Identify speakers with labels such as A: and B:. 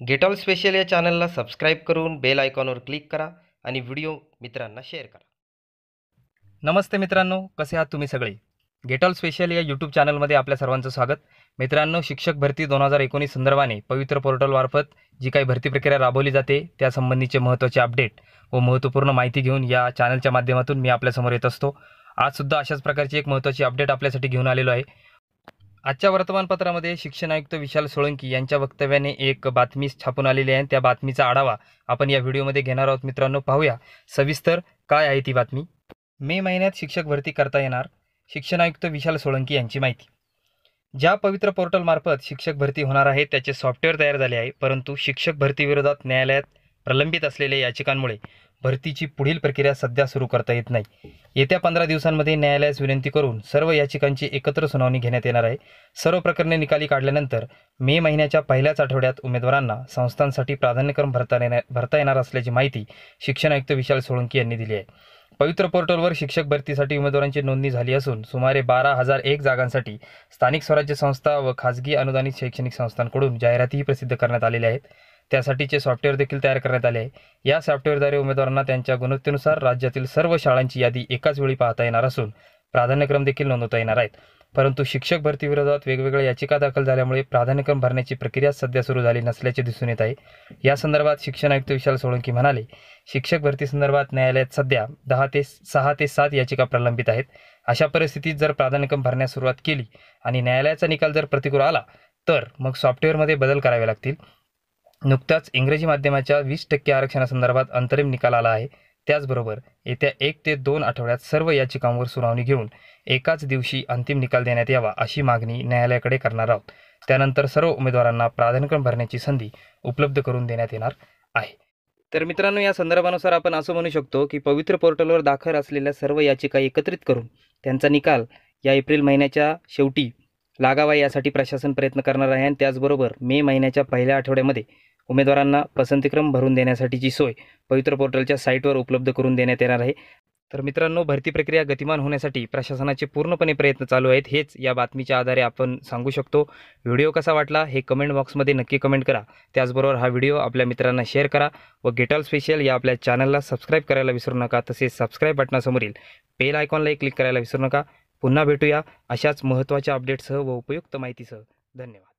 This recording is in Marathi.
A: गेट ऑल स्पेशल या चॅनलला सबस्क्राईब करून बेल आयकॉनवर क्लिक करा आणि व्हिडिओ मित्रांना शेअर करा. नमस्ते मित्रांनो कसे आहात तुम्ही सगळे? गेट ऑल स्पेशल या यूट्यूब चॅनलमध्ये आपल्या सर्वांचं स्वागत. मित्रांनो शिक्षक भरती दोन हजार एकोणीस संदर्भाने पवित्र पोर्टलमार्फत जी काही भरती प्रक्रिया राबवली जाते त्यासंबंधीचे महत्त्वाचे अपडेट व महत्त्वपूर्ण माहिती घेऊन या चॅनलच्या माध्यमातून मी आपल्यासमोर येत असतो. आजसुद्धा अशाच प्रकारची एक महत्त्वाची अपडेट आपल्यासाठी घेऊन आलेलो आहे. आजच्या वर्तमानपत्रामध्ये शिक्षण आयुक्त विशाल सोळंकी यांच्या वक्तव्याने एक बातमी छापून आलेली आहे. त्या बातमीचा आढावा आपण या व्हिडिओमध्ये घेणार आहोत. मित्रांनो पाहूया. सविस्तर काय आहे ती बातमी? मे महिन्यात शिक्षक भरती करता येणार? शिक्षण आयुक्त विशाल सोळंकी यांची माहिती. ज्या पवित्र पोर्टलमार्फत शिक्षक भरती होणार आहे त्याचे सॉफ्टवेअर तयार झाले आहे परंतु शिक्षक भरतीविरोधात न्यायालयात प्रलंबित असलेल्या याचिकांमुळे भरतीची पुढील प्रक्रिया सध्या सुरू करता येत नाही. येत्या पंधरा दिवसांमध्ये न्यायालयास विनंती करून सर्व याचिकांची एकत्र सुनावणी घेण्यात येणार आहे. सर्व प्रकरणे निकाली काढल्यानंतर मे महिन्याच्या पहिल्याच आठवड्यात उमेदवारांना संस्थांसाठी प्राधान्यक्रम भरता येणार भरता येणार असल्याची माहिती शिक्षण आयुक्त विशाल सोळंकी यांनी दिली आहे. पवित्र पोर्टलवर शिक्षक भरतीसाठी उमेदवारांची नोंदणी झाली असून सुमारे बारा हजार एक जागांसाठी स्थानिक स्वराज्य संस्था व खाजगी अनुदानित शैक्षणिक संस्थांकडून जाहिरातीही प्रसिद्ध करण्यात आलेल्या आहेत. त्यासाठीचे सॉफ्टवेअर देखील तयार करण्यात आले आहे. या सॉफ्टवेअरद्वारे उमेदवारांना त्यांच्या गुणवत्तेनुसार राज्यातील सर्व शाळांची यादी एकाच वेळी पाहता येणार असून प्राधान्यक्रम देखील नोंदवता येणार आहेत. परंतु शिक्षक भरतीविरोधात वेगवेगळ्या याचिका दाखल झाल्यामुळे प्राधान्यक्रम भरण्याची प्रक्रिया सध्या सुरू झाली नसल्याचे दिसून येत आहे. या संदर्भात शिक्षण आयुक्त विशाल सोळंकी म्हणाले शिक्षक भरती संदर्भात न्यायालयात सध्या दहा ते सहा ते सात याचिका प्रलंबित आहेत. अशा परिस्थितीत जर प्राधान्यक्रम भरण्यास सुरुवात केली आणि न्यायालयाचा निकाल जर प्रतिकूल आला तर मग सॉफ्टवेअरमध्ये बदल करावे लागतील. नुकताच इंग्रजी माध्यमाच्या वीस टक्के आरक्षणासंदर्भात अंतरिम निकाल आला आहे. त्याचबरोबर येत्या एक ते दोन आठवड्यात सर्व याचिकांवर सुनावणी घेऊन एकाच दिवशी अंतिम निकाल देण्यात यावा अशी मागणी न्यायालयाकडे करणार आहोत. त्यानंतर सर्व उमेदवारांना प्राधान्यक्रम भरण्याची संधी उपलब्ध करून देण्यात येणार आहे. तर मित्रांनो या संदर्भानुसार आपण असं म्हणू शकतो की पवित्र पोर्टलवर दाखल असलेल्या सर्व याचिका एकत्रित करून त्यांचा निकाल या एप्रिल महिन्याच्या शेवटी लागावा यासाठी प्रशासन प्रयत्न करणार आहे आणि त्याचबरोबर मे महिन्याच्या पहिल्या आठवड्यामध्ये उमेदवारांना पसंतीक्रम भरून देण्यासाठीची सोय पवित्र पोर्टलच्या साईटवर उपलब्ध करून देण्यात येणार आहे. तर मित्रांनो भरती प्रक्रिया गतिमान होण्यासाठी प्रशासनाचे पूर्णपणे प्रयत्न चालू आहेत हेच या बातमीच्या आधारे आपण सांगू शकतो. व्हिडिओ कसा वाटला हे कमेंट बॉक्समध्ये नक्की कमेंट करा. त्याचबरोबर हा व्हिडिओ आपल्या मित्रांना शेअर करा व गेटॉल स्पेशल या आपल्या चॅनलला सबस्क्राईब करायला विसरू नका तसेच सबस्क्राईब बटनासमोरील बेल आयकॉनलाही क्लिक करायला विसरू नका. पुन्हा भेटूया अशाच महत्त्वाच्या अपडेटसह व उपयुक्त माहितीसह. धन्यवाद.